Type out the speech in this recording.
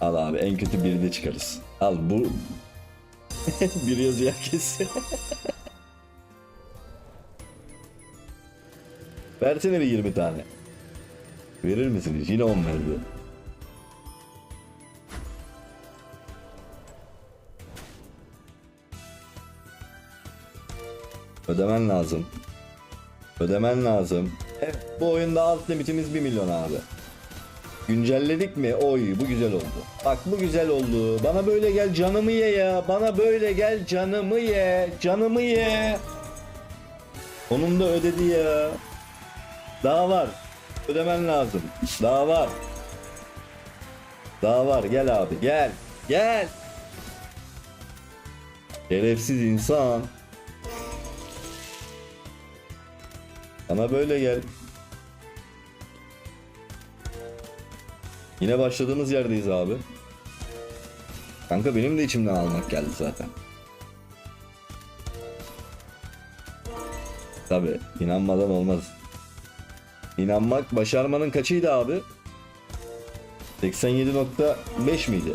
Al abi en kötü birini çıkarız. Al bu. bir yazıyor herkes. Versene bir 20 tane. Verir misiniz? Yine 10 verdi. Ödemen lazım. Ödemen lazım. Evet, bu oyunda alt limitimiz 1 milyon abi. Güncelledik mi? Oy bu güzel oldu. Bak bu güzel oldu. Bana böyle gel canımı ye ya. Bana böyle gel canımı ye. Canımı ye. Onun da ödedi ya. Daha var. Ödemen lazım. Daha var. Daha var. Gel abi gel. Gel. Şerefsiz insan. Bana böyle gel. Yine başladığımız yerdeyiz abi. Kanka benim de içimden almak geldi zaten. Tabi inanmadan olmaz. İnanmak başarmanın kaçıydı abi? 87.5 miydi?